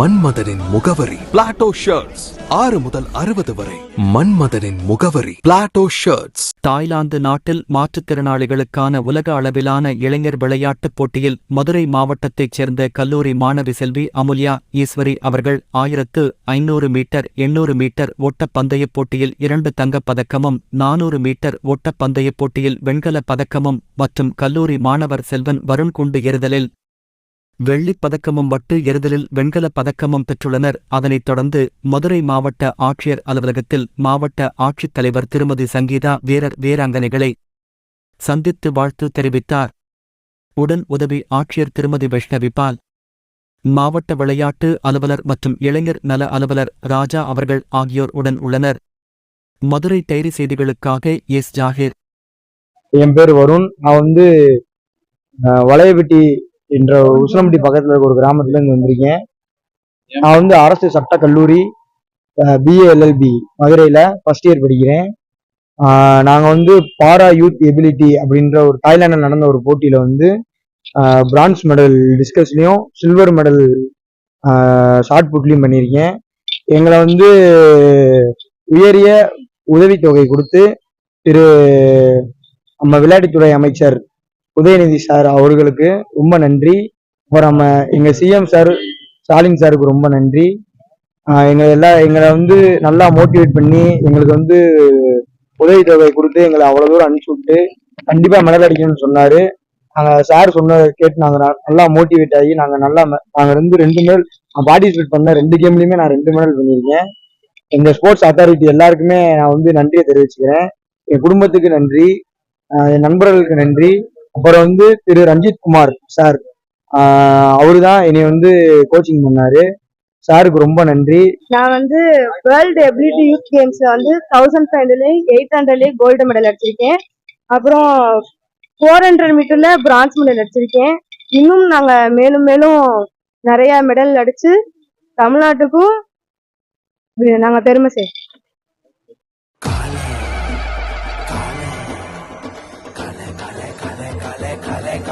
மன்மதனின் முகவரி. Plato shirts ஆறு முதல் அறுபது வரை. மன்மதனின் முகவரி. பிளாட்டோ ஷர்ட்ஸ் தாய்லாந்து நாட்டில் மாற்றுத்திறனாளிகளுக்கான உலக அளவிலான இளைஞர் விளையாட்டுப் போட்டியில் மதுரை மாவட்டத்தைச் சேர்ந்த கல்லூரி மாணவி செல்வி அமுல்யா ஈஸ்வரி அவர்கள் ஆயிரத்து ஐநூறு மீட்டர் எண்ணூறு மீட்டர் ஓட்டப் பந்தயப் போட்டியில் இரண்டு தங்கப் பதக்கமும் நானூறு மீட்டர் ஓட்டப் பந்தயப் போட்டியில் வெண்கலப் பதக்கமும் மற்றும் கல்லூரி மாணவர் செல்வன் வருண்குண்டு ஏறுதலில் எறிதலில் வெள்ளிப் பதக்கமும் வட்டு எறிதலில் வெண்கலப் பதக்கமும் பெற்றுள்ளனர். அதனைத் தொடர்ந்து மதுரை மாவட்ட ஆட்சியர் அலுவலகத்தில் மாவட்ட ஆட்சித்தலைவர் திருமதி சங்கீதா வீரர் வீராங்கனைகளை சந்தித்து வாழ்த்து தெரிவித்தார். உடன் உதவி ஆட்சியர் திருமதி வைஷ்ணவி பால் மாவட்ட விளையாட்டு அலுவலர் மற்றும் இளைஞர் நல அலுவலர் ராஜா அவர்கள் ஆகியோர் உடன் உள்ளனர். மதுரை டைரி செய்திகளுக்காக எஸ். ஜாகிர். என் பேர் வருண். நான் வந்து அஹ், என்ற உசிலம்பட்டி பக்கத்துல இருக்க ஒரு கிராமத்துல இருந்து வந்திருக்கேன். நான் வந்து அரசு சட்ட கல்லூரி பிஏஎல்எல்பி மதுரையில் மதுரையில ஃபர்ஸ்ட் இயர் படிக்கிறேன். நாங்கள் நாங்க வந்து பாரா யூத் எபிலிட்டி அப்படின்ற ஒரு தாய்லாண்டில் நடந்த ஒரு போட்டியில வந்து பிரான்ஸ் மெடல் டிஸ்கஸ்லயும் சில்வர் மெடல் ஷார்ட் புட்லையும் பண்ணியிருக்கேன். எங்களை வந்து உயரிய உதவித்தொகை கொடுத்து திரு நம்ம விளையாட்டுத்துறை அமைச்சர் உதயநிதி சார் அவர்களுக்கு ரொம்ப நன்றி. அப்புறம் நம்ம எங்க சிஎம் சார் ஸ்டாலின் சாருக்கு ரொம்ப நன்றி. எங்களை எல்லா எங்களை வந்து நல்லா மோட்டிவேட் பண்ணி எங்களுக்கு வந்து உதவித்தொகை கொடுத்து எங்களை அவ்வளவு தூரம் அனுப்பிச்சு விட்டு கண்டிப்பா மெடல் அடிக்கணும்னு சொன்னாரு. நாங்க சார் சொன்னதை கேட்டு நாங்க நல்லா மோட்டிவேட் ஆகி நாங்க நல்லா ம- நாங்க ரெண்டு ரெண்டு மெடல் நான் பார்ட்டிசிபேட் பண்ண ரெண்டு கேம்லயுமே நான் ரெண்டு மெடல் பண்ணியிருக்கேன். எங்க ஸ்போர்ட்ஸ் அத்தாரிட்டி எல்லாருக்குமே நான் வந்து நன்றியை தெரிவிச்சுக்கிறேன். என் குடும்பத்துக்கு நன்றி. என் நண்பர்களுக்கு நன்றி. அப்புறம் வந்து திரு ரஞ்சித் குமார் சார் அவரு தான் என்னை வந்து கோச்சிங் பண்ணாரு. சாருக்கு ரொம்ப நன்றி. நான் வந்து வேர்ல்டு எபிலிட்டி யூத் கேம்ஸ்ல வந்து தௌசண்ட் ஃபைவ் ஹண்ட்ரட்லயும் எயிட் ஹண்ட்ரட்லயும் கோல்டு மெடல் அடிச்சிருக்கேன். அப்புறம் ஃபோர் ஹண்ட்ரட் மீட்டர்ல பிரான்ஸ் மெடல் அடிச்சிருக்கேன். இன்னும் நாங்க மேலும் மேலும் நிறைய மெடல் அடிச்சு தமிழ்நாட்டுக்கும் நாங்கள் நாங்க பெருமை